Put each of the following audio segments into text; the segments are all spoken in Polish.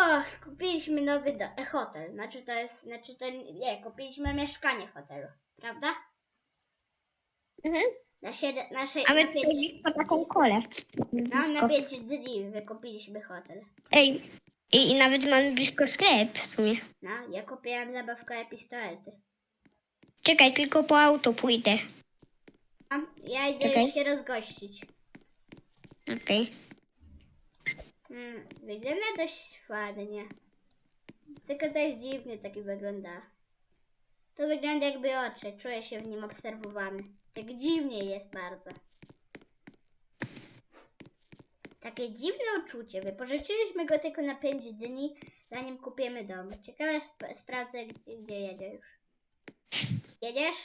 Och, kupiliśmy nowy do- e, hotel. Znaczy to jest, znaczy to nie, kupiliśmy mieszkanie w hotelu, prawda? Mhm. Na siedem, na, sze, A my na pięć, taką kolę. no, na pięć dni wykupiliśmy hotel. Ej, i, i nawet mamy blisko sklep w sumie. No, ja kupiłam zabawkę i pistolety. Czekaj, tylko po auto pójdę. A ja idę Czekaj. już się rozgościć. Okej. Hmm, wygląda dość ładnie. Tylko dziwnie taki wygląda. To wygląda jakby oczy, czuję się w nim obserwowany. Tak dziwnie jest bardzo. Takie dziwne uczucie. Wypożyczyliśmy go tylko na 5 dni, zanim kupimy dom. Ciekawe, sp- sprawdzę, gdzie, gdzie jedzie już. Jedziesz?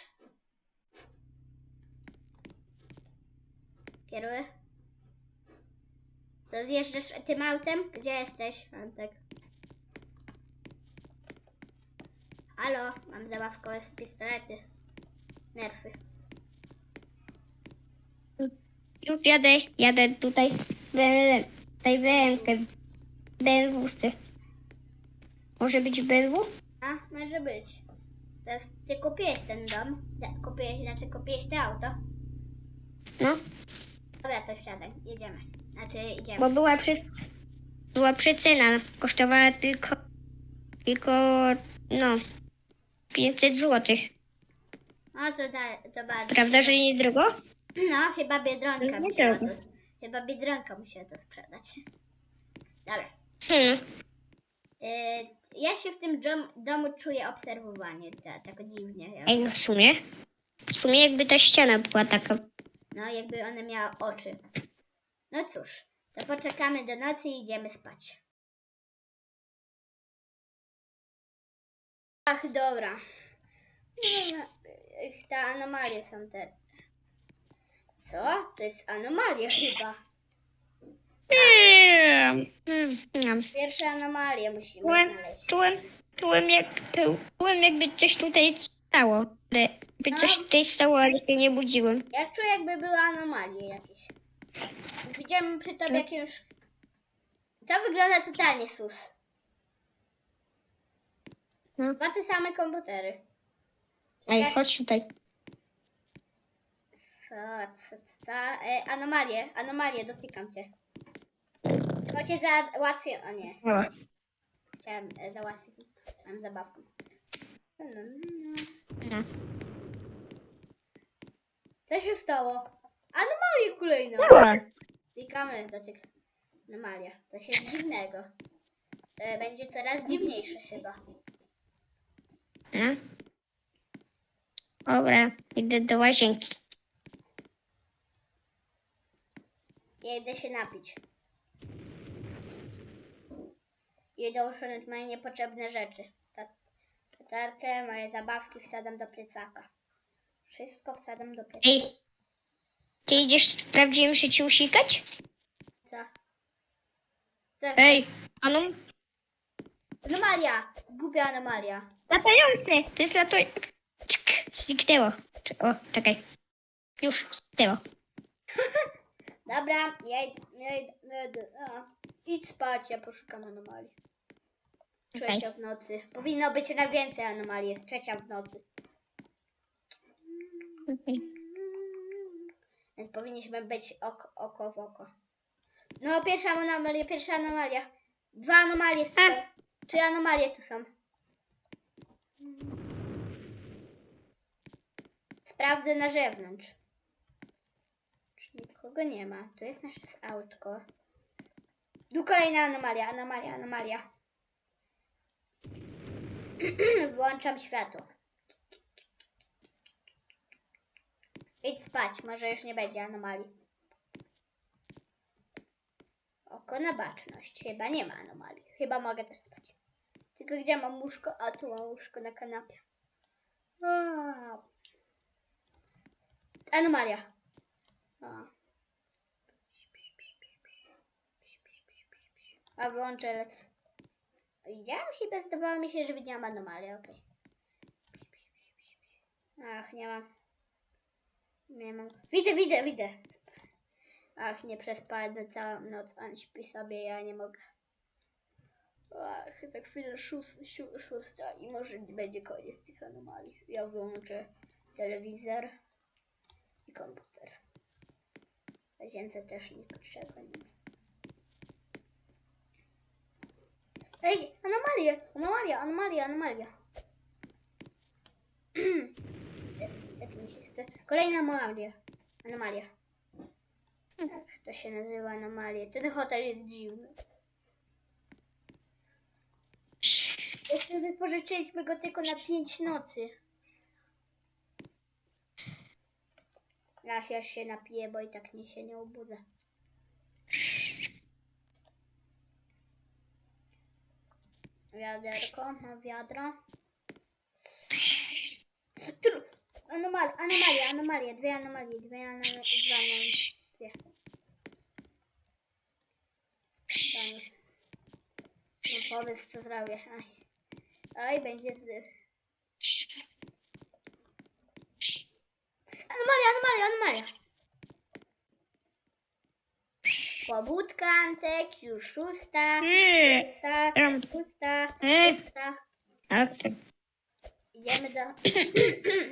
Kieruję? To wjeżdżasz tym autem? Gdzie jesteś, Antek? Halo, mam zabawkowe z pistolety. Nerfy. Już jadę, jadę tutaj. BMW, tutaj BMW. BMW. Może być BMW? A, może być. Teraz ty kupiłeś ten dom. Kupiłeś, znaczy kupiłeś to auto. No, Dobra, to wsiadaj, jedziemy. Znaczy idziemy. bo była przy, była przecena. Kosztowała tylko, tylko, no, 500 zł. No to, da, to bardzo. Prawda, że nie drogo? No, chyba Biedronka Nie musiała to, drogo. Chyba Biedronka musiała to sprzedać. Dobra. Hmm. Yy, ja się w tym dom, domu czuję obserwowanie, ta, tak dziwnie. Jak, Ej, no w sumie, w sumie jakby ta ściana była taka, no, jakby one miały oczy. No cóż, to poczekamy do nocy i idziemy spać. Ach, dobra. Te anomalie są te. Co? To jest anomalia chyba. Hmm. Pierwsze anomalie musimy Czułem, znaleźć. czułem, czułem, jak, czułem jakby coś tutaj stało. Ale by coś No. tutaj stało, ale się nie budziłem. Ja czuję jakby były anomalie jakieś. Widziałem przy tobie jakieś... To wygląda totalnie sus. No. Dwa te same komputery. Ej, Jak- chodź tutaj. Co, co, co? E, anomalie, anomalie, dotykam cię. Tylko cię załatwię... O nie, Dobra. chciałem e, załatwić. Mam zabawkę. No, no, no. No. Co się stało? Anomalie kolejne. Dobra. Klikamy do tych anomalia. Coś jest dziwnego. E, będzie coraz dziwniejsze chyba. No. Dobra, idę do łazienki. Ja idę się napić. Idę usunąć moje niepotrzebne rzeczy. Ta- Tatarkę, moje zabawki wsadzam do plecaka. Wszystko wsadzam do plecaka. Ej, ty idziesz w prawdziwym życiu usikać? Co? Co? Ej, ano, Anomalia! Głupia anomalia. latające. To jest lato... Cik, Zniknęło. Czy- O, czekaj. Już, zniknęło. Dobra, ja idę. Ja idę, ja idę. A, idź spać, ja poszukam anomalii. Trzecia w nocy. Powinno być na więcej anomalii, jest trzecia w nocy. Okej. Więc powinniśmy być oko, oko w oko. No, pierwsza anomalia, pierwsza anomalia. Dwa anomalie. A. Trzy anomalie tu są. Sprawdzę na zewnątrz. Czy nikogo nie ma? Tu jest nasze autko. Tu kolejna anomalia, anomalia, anomalia. Włączam światło. Idź spać, może już nie będzie anomalii. Oko na baczność. Chyba nie ma anomalii. Chyba mogę też spać. Tylko gdzie mam łóżko? A tu mam łóżko na kanapie. A. Anomalia. A. A wyłączę. Widziałam chyba, zdawało mi się, że widziałam anomalię, okej. Ach, nie mam. Nie mam. Widzę, widzę, widzę. Ach, nie przespałem całą noc. On śpi sobie, ja nie mogę. Ach, za chwilę szóst, siu- szósta i może będzie koniec tych anomalii. Ja wyłączę telewizor i komputer. W łazience też nie potrzeba nic. Ej, anomalie! Anomalia, anomalia, anomalia. Jest, tak mi się chce. Kolejna anomalia. Anomalia. To się nazywa anomalia? Ten hotel jest dziwny. Jeszcze wypożyczyliśmy go tylko na 5 nocy. Ach, ja się napiję, bo i tak nie się nie obudzę. Wiaderko, mam wiadro. Tru, anomal, anomalia, anomalia, dwie anomalie, dwie anomalie, dwa anomalie, dwie. No powiedz, co zrobię. Aj. Oj, będzie z... Anomalia, anomalia, anomalia. Pobudka, Antek, już szósta, Mm. szósta, Mm. szósta, szósta. Idziemy do...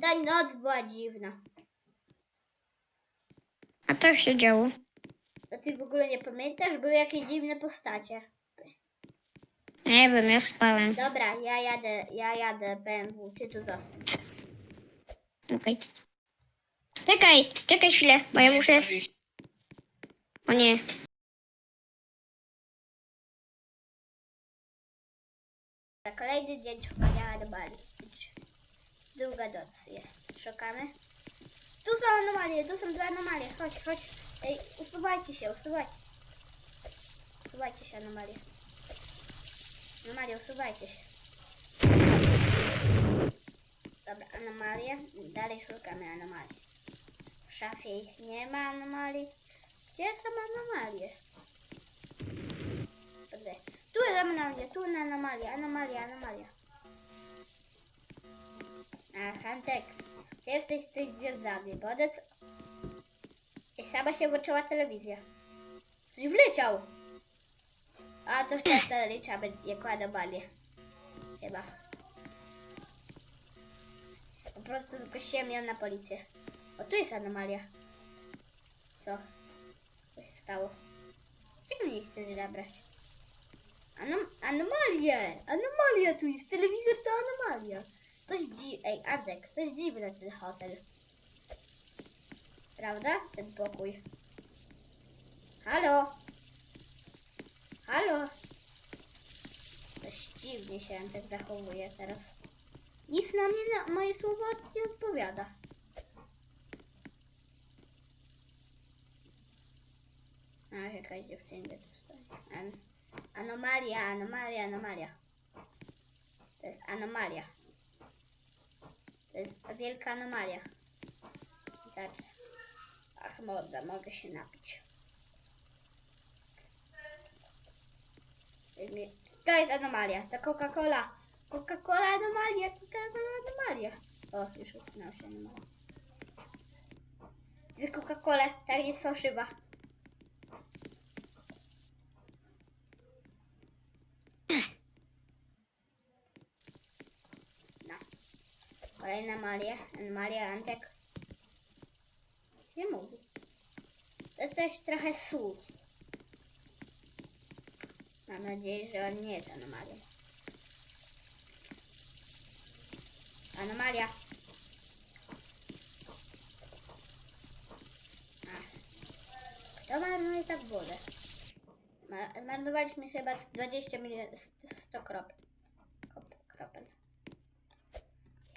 Ta noc była dziwna. A co się działo? To ty w ogóle nie pamiętasz? Były jakieś dziwne postacie. Nie wiem, ja spałem. Dobra, ja jadę, ja jadę BMW, ty tu zostań. Okej. Czekaj, czekaj chwilę, bo ja muszę... O nie. Kolejny dzień szukania anomalii. Długa noc jest. Szukamy. Tu są anomalie, tu są dwie anomalie. Chodź, chodź. Ej, usuwajcie się, usuwajcie. Usuwajcie się, anomalie. Anomalie, usuwajcie się. Dobra, anomalie. Dalej szukamy anomalii. W szafie ich nie ma anomalii. Gdzie są anomalie? Dobrze. Tu jest anomalia, tu na anomalia, anomalia, anomalia. A, Hantek, ty jesteś coś związany, bo one... co- I sama się włączyła telewizja. Ktoś wleciał. A, to teraz zaliczamy jako anomalię. Chyba. Po prostu zgłosiłem ją na policję. O, tu jest anomalia. Co? Co się stało? Czego mnie chcesz zabrać? Anom anomalie! Anomalia tu jest! Telewizor to anomalia! Coś dzi... Ej, Adek, coś dziwne ten hotel. Prawda? Ten pokój. Halo? Halo? Coś dziwnie się Antek zachowuje teraz. Nic na mnie, na moje słowa nie odpowiada. A, jakaś dziewczynka tu stoi. An anomalia, anomalia, anomalia. To jest anomalia. To jest wielka anomalia. Tak. Ach, morda, mogę się napić. To jest anomalia, to Coca-Cola. Coca-Cola anomalia, Coca-Cola anomalia. O, już usunęła się anomalia. Coca-Cola, ta jest fałszywa. No. Kolejna Maria, Maria Antek. Nie mówi. To też trochę sus. Mam nadzieję, że on nie jest anomalią. Anomalia. Ach. Kto marnuje tak wodę? Ma- Zmarnowaliśmy chyba z 20 milionów, 100 kropel. Kop- Kropel.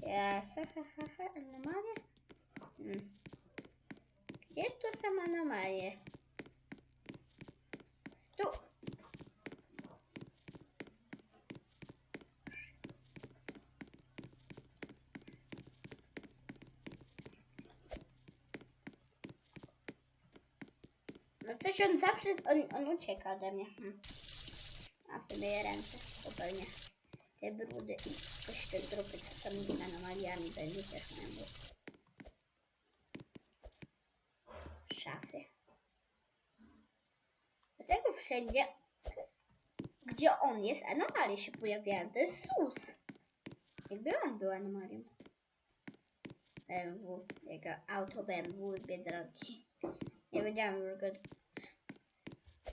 Ja, ha, ha, ha, ha, anomalie? Hmm. Gdzie tu są anomalie? Tu. No coś on zawsze, on, on ucieka ode mnie. Hmm. A sobie ręce, zupełnie. Te brudy i co są tymi anomaliami, będzie też miał Szafy. Dlaczego wszędzie gdzie on jest, anomalie się pojawiają. To jest sus. Jakby on był anomalią. BMW, jego auto BMW z Biedronki. Nie wiedziałam już go.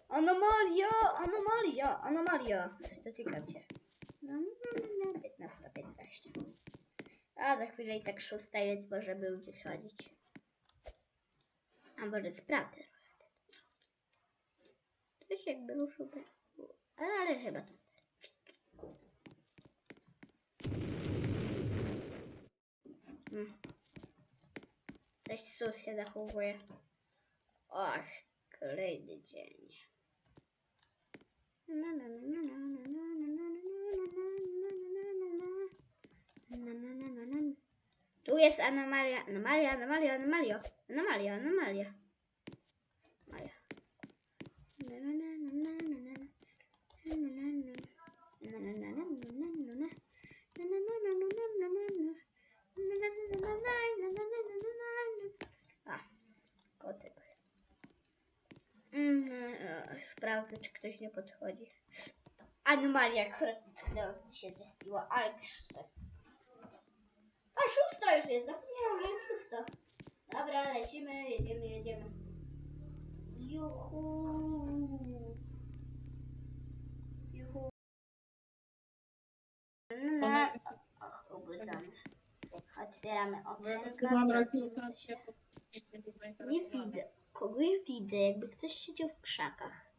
Anomalia, anomalia, anomalia. Dotykam cię. No, no, no, no, 15, 15. A za chwilę i tak szósta, więc może był gdzie chodzić. A może sprawdzę. To się jakby ruszył. Ale chyba to. Hmm. Coś sus się zachowuje. Och, kolejny dzień. Na, na, na, na, na, Tu jest anomalia, anomalia, anomalia, anomalia, anomalia, anomalia. Maja. A, kotek. Mhm, e, sprawdzę, czy ktoś nie podchodzi. Anomalia, która tknęła, gdy się zdespiła, ale krzyczę. Jest, zapomniałam, że jest szósta. Dobra, lecimy, jedziemy, jedziemy. Juhu. Juhu. No, och, obudzamy. Otwieramy okienko. Nie widzę. Kogoś widzę, jakby ktoś siedział w krzakach.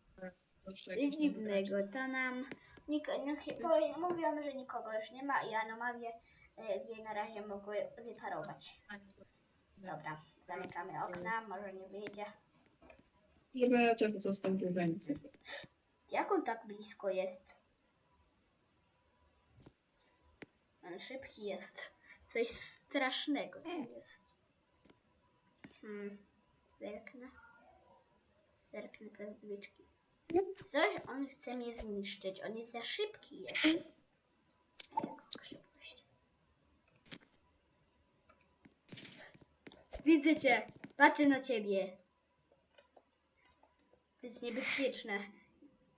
Coś dziwnego, to nam... Nik- no, chyba mówiłam, że nikogo już nie ma i anomalie e, jej na razie mogły wyparować. Dobra, zamykamy okna, może nie wyjdzie. Żeby ja też został więcej. Jak on tak blisko jest? On szybki jest. Coś strasznego to jest. Hmm. Zerknę. Zerknę przez drzwiczki. Coś on chce mnie zniszczyć. On jest za szybki jest. Jaką Widzę cię. Patrzę na ciebie. To jest niebezpieczne.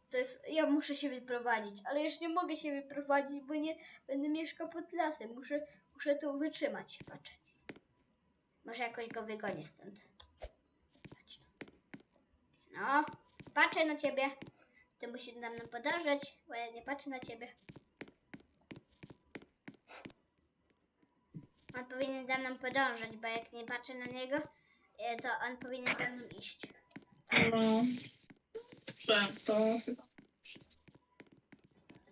To jest. Ja muszę się wyprowadzić, ale już nie mogę się wyprowadzić, bo nie będę mieszkał pod lasem. Muszę, muszę tu wytrzymać. Patrzę. Może jakoś go wygonię stąd. No, patrzę na ciebie. Ty musisz za mną podążać, bo ja nie patrzę na ciebie. On powinien za mną podążać, bo jak nie patrzę na niego, e, to on powinien za mną iść. No, dobrze, to chyba.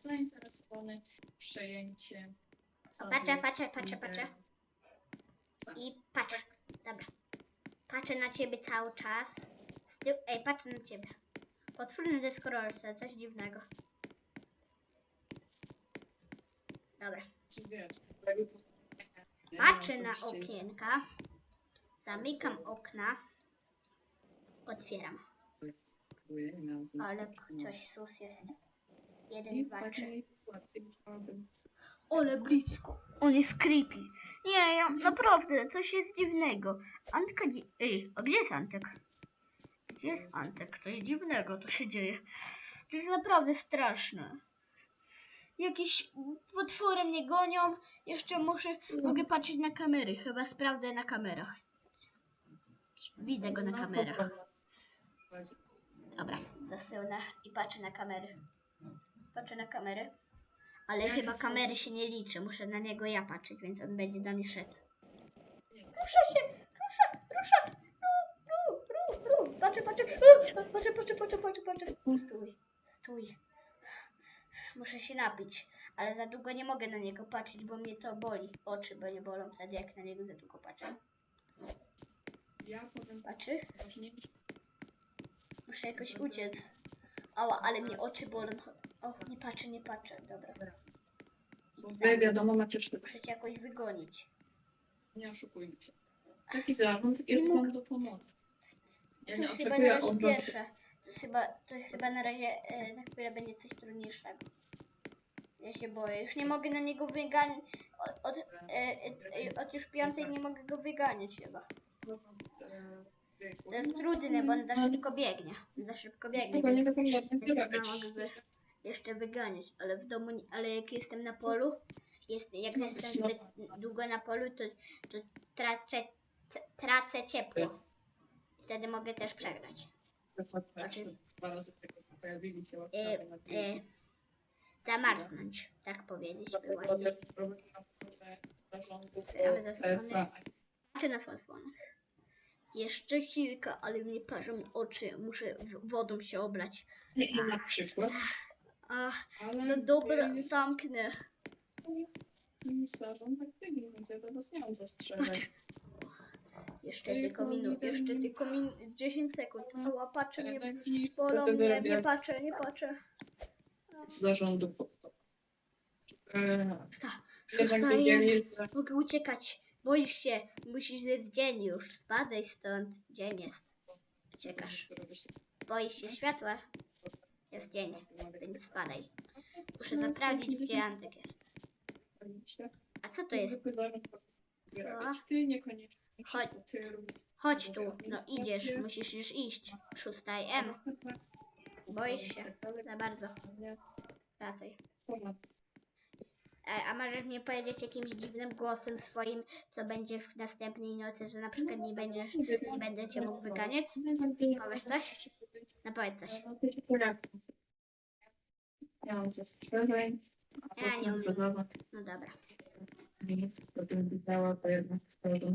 Zainteresowany przejęciem. Patrzę, patrzę, patrzę, patrzę. I patrzę. Dobra. Patrzę na ciebie cały czas. Z tyłu, ej, patrzę na ciebie. Potwórny deskorolce, coś dziwnego. Dobra. Patrzę na okienka. Zamykam okna. Otwieram. Ale ktoś sus jest. Jeden, dwa, trzy. Ale blisko. On jest creepy. Nie, ja, naprawdę, coś jest dziwnego. Antka dzi... Ej, a gdzie jest Antek? Gdzie jest Antek? Coś dziwnego to się dzieje. To jest naprawdę straszne. Jakieś potwory mnie gonią. Jeszcze muszę, mogę patrzeć na kamery. Chyba sprawdzę na kamerach. Widzę go na kamerach. Dobra, zasyłnę i patrzę na kamery. Patrzę na kamery. Ale chyba kamery się nie liczy. Muszę na niego ja patrzeć, więc on będzie do mnie szedł. Rusza się! Rusza! Rusza! Ru, ru, ru, ru. Patrzę, patrzę. Patrzę, patrzę, patrzę, patrzę, patrzę. Stój, stój. Muszę się napić, ale za długo nie mogę na niego patrzeć, bo mnie to boli. Oczy, bo nie bolą wtedy, jak na niego za długo patrzę. Ja powiem Patrzy? ważniejsze. Muszę jakoś uciec. Ała, ale mnie oczy bolą. O, nie patrzę, nie patrzę. Dobra. Wy wiadomo macie sztukę. Muszę cię jakoś wygonić. Nie oszukujmy się. Taki zarząd jest wam do pomocy. Ja To nie jest chyba oczekuję od was. pierwsze. To jest chyba, to jest chyba na razie, e, za chwilę będzie coś trudniejszego. Ja się boję. Już nie mogę na niego wyganiać. Od, od, e, e, od już piątej nie mogę go wyganiać chyba. To jest trudne, bo on za szybko biegnie. Za szybko biegnie, więc, więc chyba mogę go jeszcze wyganiać, ale w domu, nie- ale jak jestem na polu, jest, jak No, jestem zbyt długo na polu, to, to tracę, tracę ciepło. Wtedy mogę też przegrać. Znaczy- Dwa razy tego pojawili się E, łaskawie na e, zamarznąć, tak powiedzieć. by Dlatego też. TFA. Czy na zasłonach. Jeszcze chwilkę, ale mnie parzą oczy. Muszę w- wodą się oblać. Na przykład. Ach, Ale no dobra, jest zamknę. zarząd aktywny, więc ja do was nie mam zastrzeżeń. Jeszcze tylko minut, jeszcze tylko min 10 sekund. Ała, patrzę, nie Taki bolą wtedy mnie, nie patrzę, nie patrzę. z zarządu po- e, Sta, Jednak szósta wiedzieli, że Mogę uciekać. Boisz się. Musisz, jest dzień już. Spadaj stąd. Dzień jest. Uciekasz. Boisz się światła? Jest dzień, więc spadaj. Muszę sprawdzić, gdzie Antek jest. A co to jest? Co? Ty niekoniecznie. Chodź. Chodź tu. No idziesz, musisz już iść. Szósta i M. Boisz się. Za bardzo. Wracaj. E, a możesz mi powiedzieć jakimś dziwnym głosem swoim, co będzie w następnej nocy, że na przykład nie będziesz, nie będę cię mógł wyganiać? Powiesz coś? No powiedz coś. Ja mam a Ja nie potem umiem. No dobra. mi, to bym widziała, to jednak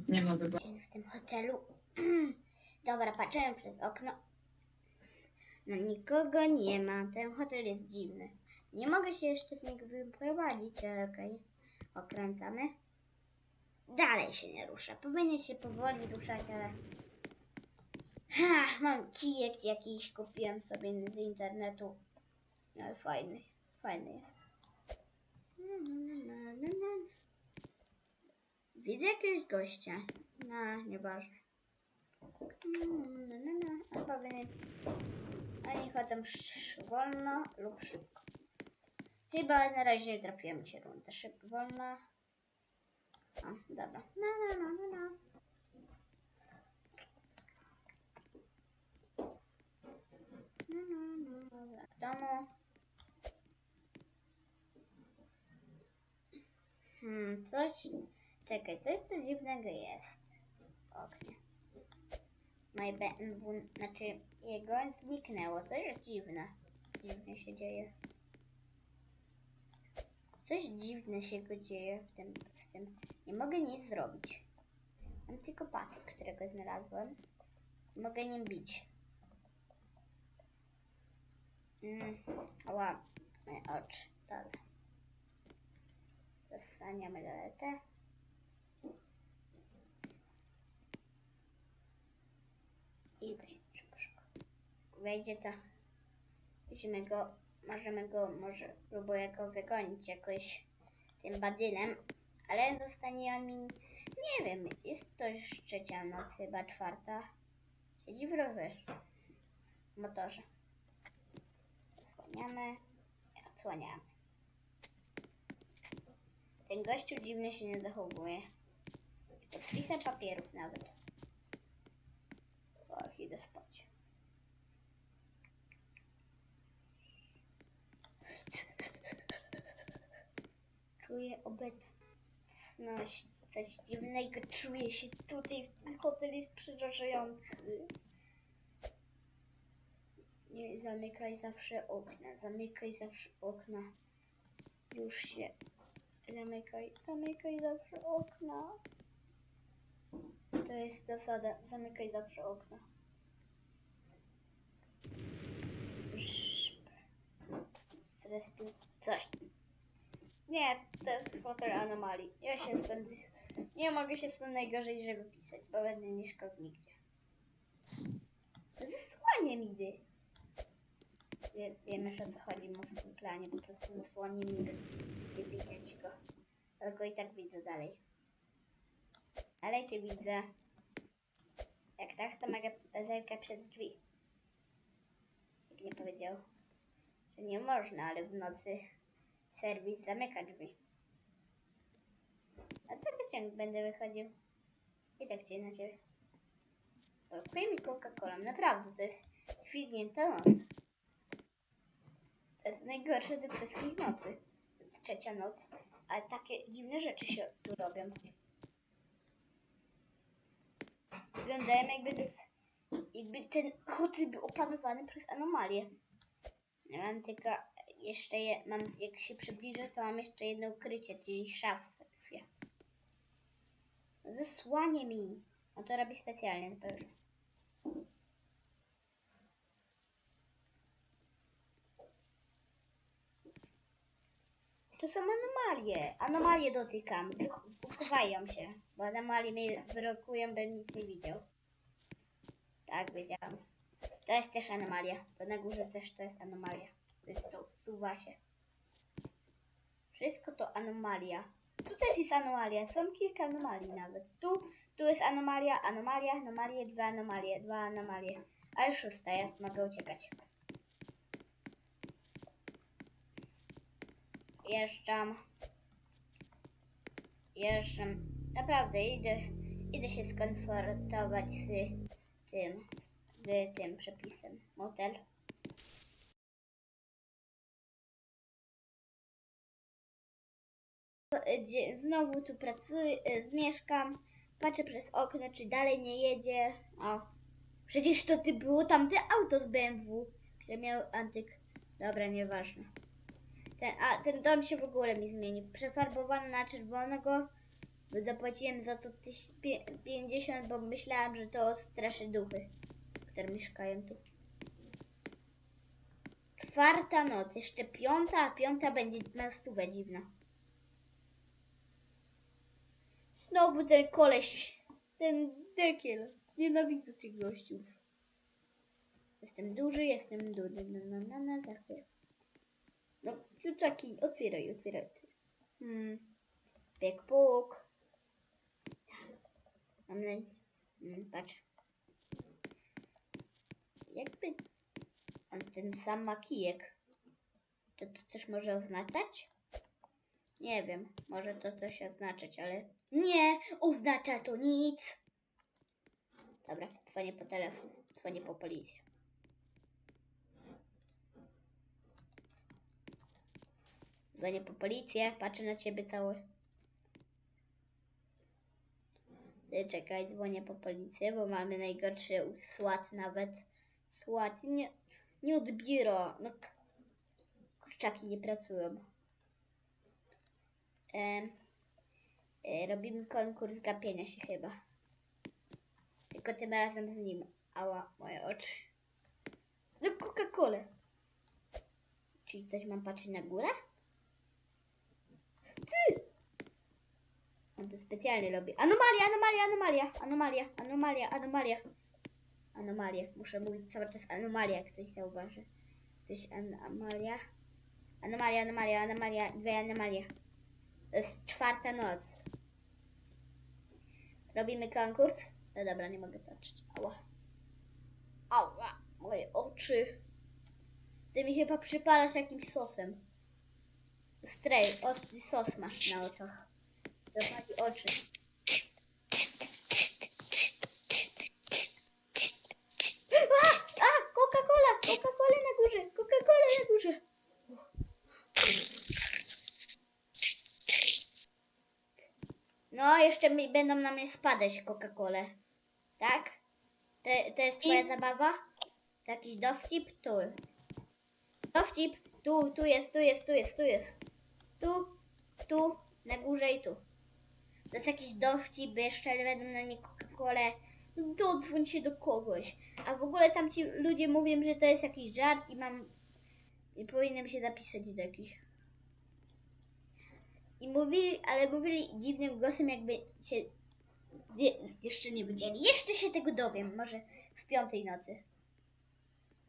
nie ma wyboru. W tym hotelu. Dobra, patrzyłem przez okno. No nikogo nie ma. Ten hotel jest dziwny. Nie mogę się jeszcze z niego wyprowadzić, ale okej. Okręcamy. Dalej się nie rusza. Powinien się powoli ruszać, ale... Ha, mam kijek jakiś, kupiłem sobie z internetu. Ale fajny, fajny jest. Widzę jakiegoś gościa. No, nieważne. A powinien... Oni chodzą wolno lub szybko. Chyba na razie nie się rundę. Szybko, wolno. O, dobra. No, no, no, no, no. No, no, no. Hmm, coś... Czekaj, coś tu dziwnego jest w oknie. Moje BMW, znaczy jego zniknęło. Coś dziwne. Dziwnie się dzieje. Coś dziwne się go dzieje w tym, w tym. Nie mogę nic zrobić. Mam tylko patyk, którego znalazłem. Mogę nim bić. Mm, ała, moje oczy. Dobra. Rozsłaniamy laletę. I Wejdzie to musimy go, możemy go, może próbuję go wygonić jakoś tym badylem, ale zostanie on mi, nie wiem, jest to już trzecia noc, chyba czwarta. Siedzi w rowerze, w motorze. Zasłaniamy i odsłaniamy. Ten gościu dziwnie się nie zachowuje. Podpisę papierów nawet. Och, idę spać. Czuję obecność coś dziwnego. Czuję się tutaj. Ten hotel jest przerażający. Nie, zamykaj zawsze okna. Zamykaj zawsze okna. Już się. Zamykaj, zamykaj zawsze okna. To jest zasada. Zamykaj zawsze. Szp. Zrespił coś. Nie, to jest hotel anomalii. Ja się stąd... Nie mogę się stąd najgorzej, żeby pisać, bo będę nie szkał nigdzie. Zasłanie midy. Wie, wiem już o co chodzi mu w tym planie, po prostu zasłanie midy. Nie widać go. Ale go i tak widzę dalej. Ale cię widzę. Jak tak, to mogę zerkać przez drzwi. Jak nie powiedział, że nie można, ale w nocy serwis zamyka drzwi. A to ciąg będę wychodził. I tak cię na ciebie. Blokuje mi Coca-Cola. Naprawdę, to jest świdnięta noc. To jest najgorsze ze wszystkich nocy. Trzecia noc, ale takie dziwne rzeczy się tu robią. Wyglądają jakby, zeps- jakby ten hotel był opanowany przez anomalie. Ja mam tylko jeszcze, je, mam, jak się przybliżę, to mam jeszcze jedno ukrycie, czyli szafę. Zasłanie mi. On to robi specjalnie na pewno. To są anomalie. Anomalie dotykam. Usuwają się, bo anomalie mnie wyrokują, bym nic nie widział. Tak, wiedziałam. To jest też anomalia. To na górze też to jest anomalia. To jest to, usuwa się. Wszystko to anomalia. Tu też jest anomalia. Są kilka anomalii nawet. Tu, tu jest anomalia, anomalia, anomalie, dwa anomalie, dwa anomalie. Ale szósta jest, mogę uciekać. Jeżdżam. Jeżdżam. Naprawdę, idę, idę się skonfrontować z tym, z tym przepisem. Motel. Gdzie znowu tu pracuję, e, mieszkam. Patrzę przez okno, czy dalej nie jedzie. O, przecież to ty było tamte auto z BMW, które miał antyk. Dobra, nieważne. Ten, a ten dom się w ogóle mi zmienił. Przefarbowany na czerwonego. Zapłaciłem za to tyś- pie- 50, bo myślałam, że to straszy duchy, które mieszkają tu. Czwarta noc, jeszcze piąta, a piąta będzie na stówę dziwna. Znowu ten koleś, ten dekiel. Nienawidzę tych gościów. Jestem duży, jestem dudy. Na, na, na, na, za chwilę. No, kurczaki, otwieraj, otwieraj. otwieraj. Hmm. Piek puk. Mam na... Hmm, patrz. Jakby on ten sam ma kijek. To to coś może oznaczać? Nie wiem, może to coś oznaczać, ale... Nie, oznacza to nic. Dobra, dzwonię po telefon, dzwonię po policję. Dzwonię po policję, patrzę na ciebie cały. Ty, Czekaj, dzwonię po policję, bo mamy najgorszy SWAT nawet. SWAT nie, nie odbiera. No, kurczaki nie pracują. Em, e, robimy konkurs gapienia się chyba. Tylko tym razem z nim. Ała, moje oczy. No Coca-Colę. Czyli coś mam patrzeć na górę? Ty! On to specjalnie robi. Anomalia, anomalia, anomalia, anomalia, anomalia, anomalia. Anomalia. Muszę mówić cały czas anomalia, jak ktoś zauważy. Coś anomalia. Anomalia, anomalia, anomalia, dwie anomalie. To jest czwarta noc. Robimy konkurs? No dobra, nie mogę patrzeć. Ała. Ała, moje oczy. Ty mi chyba przypalasz jakimś sosem. Strej, ostry sos masz na oczach. To pali oczy. A! A! Coca-Cola! Coca-Cola na górze! Coca-Cola na górze! No, jeszcze mi będą na mnie spadać Coca-Colę. Tak? To, to jest twoja zabawa? To jakiś dowcip? Tu. Dowcip? Tu, tu jest, tu jest, tu jest, tu jest. Tu, tu, na górze i tu. To jest jakiś dowcip, jeszcze będą na mnie Coca-Colę. Się do kogoś. A w ogóle tam ci ludzie mówią, że to jest jakiś żart i mam... I powinienem się zapisać do jakichś... I mówili, ale mówili dziwnym głosem, jakby się jeszcze nie widzieli. Jeszcze się tego dowiem, może w piątej nocy.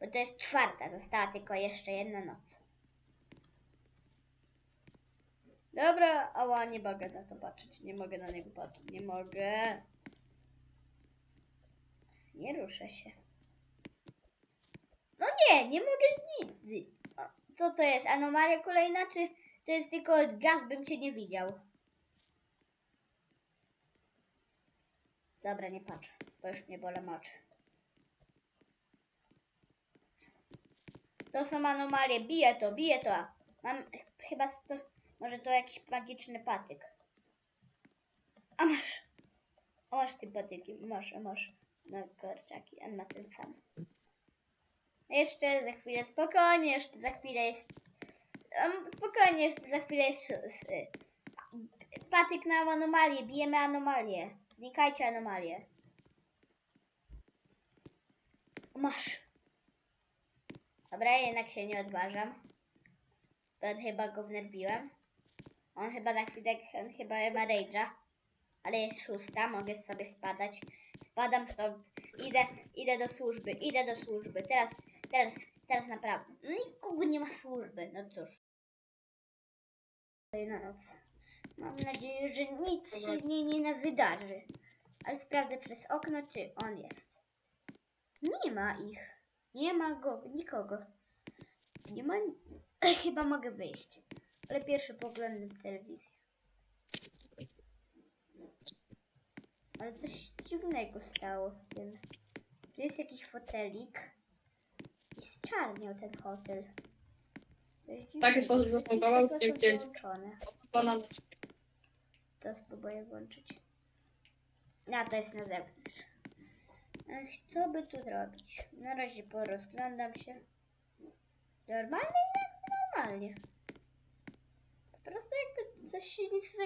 Bo to jest czwarta, została tylko jeszcze jedna noc. Dobra, ała, nie mogę na to patrzeć, nie mogę na niego patrzeć, nie mogę. Nie ruszę się. No nie, nie mogę nic. O, Co to jest? Anomalia kolejna, czy to jest tylko gaz, bym cię nie widział? Dobra, nie patrzę, bo już mnie bolą oczy. To są anomalie. Bije to, bije to. Mam ch- chyba sto... Może to jakiś magiczny patyk. A masz. O, masz ty patyki. Masz, masz. No korczaki, on ma ten sam. Jeszcze za chwilę, spokojnie, jeszcze za chwilę jest... Um, spokojnie, jeszcze za chwilę jest... y, Patyk na anomalię, bijemy anomalię. Znikajcie anomalie. Masz. Dobra, jednak się nie odważam. Bo chyba go wnerbiłem. On chyba na chwilę, on chyba ma rage'a. Ale jest szósta, mogę sobie spadać. Spadam stąd. Idę, idę do służby, idę do służby. Teraz, teraz, teraz naprawdę. Nikogo nie ma służby. No cóż. Na noc. Mam nadzieję, że nic się nie, nie wydarzy. Ale sprawdzę przez okno, czy on jest. Nie ma ich. Nie ma go, nikogo. Nie ma. Chyba mogę wyjść. Ale pierwszy poglądam telewizję. Ale coś dziwnego stało z tym. Tu jest jakiś fotelik. I zczarniał ten hotel. Coś Takie sposób widzieli. wyłączone. Banan. To spróbuję włączyć. A, to jest na zewnątrz. Ech, co by tu zrobić? Na razie porozglądam się. Normalnie jak normalnie. Coś się nic z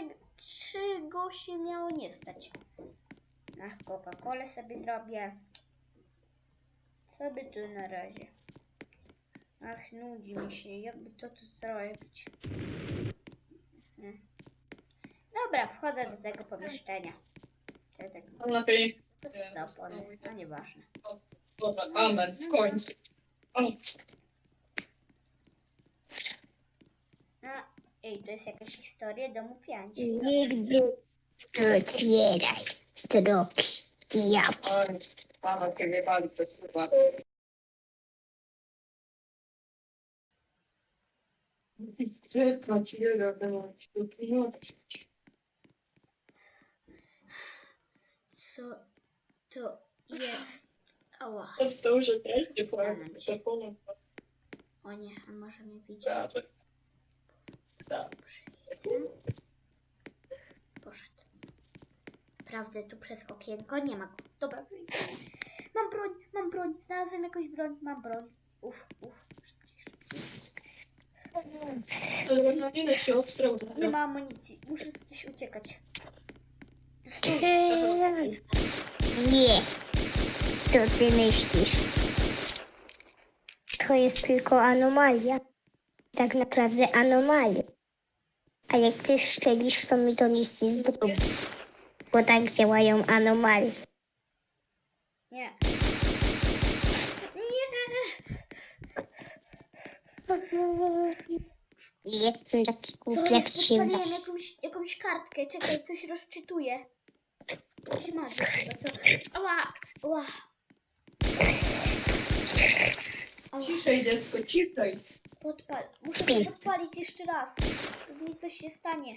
czego się miało nie stać. Na Coca-Colę sobie zrobię. Co by tu na razie? Ach, nudzi mi się. Jakby to tu zrobić? Hmm. Dobra, wchodzę do tego pomieszczenia. To, tak, To lepiej. to opony, a nieważne. Boże, amen, w końcu. O, No, ej, to jest jakaś historia domu pięć. Nigdy nie otwieraj drogi diabła. mama ciebie bali, to jest chyba. Czekać, nie wiadomo, Co to jest? Ała. to już też nie Stanąć. powiem. O nie, on może mnie widzieć. Przyjdę. Poszedł. Sprawdzę tu przez okienko. Nie ma go. Dobra. Mam broń, mam broń. Znalazłem jakąś broń. Mam broń. Uf, uf. Szybciej, szybciej. Adrenalina się obstrał. Nie ma amunicji. Muszę gdzieś uciekać. Stój. Nie. Co ty myślisz? To jest tylko anomalia. Tak naprawdę anomalia. A jak ty szczelisz, to mi to nic nie zrobi. Bo tak działają anomalie. Nie. Nie. Jestem taki głupi, jak jest? ci wydaje. jakąś, jakąś kartkę. Czekaj, coś rozczytuję. Coś ma to. Ała! Ała! Ała. Ciszej dziecko, ciszej. Podpal. Muszę podpalić jeszcze raz. Pewnie coś się stanie.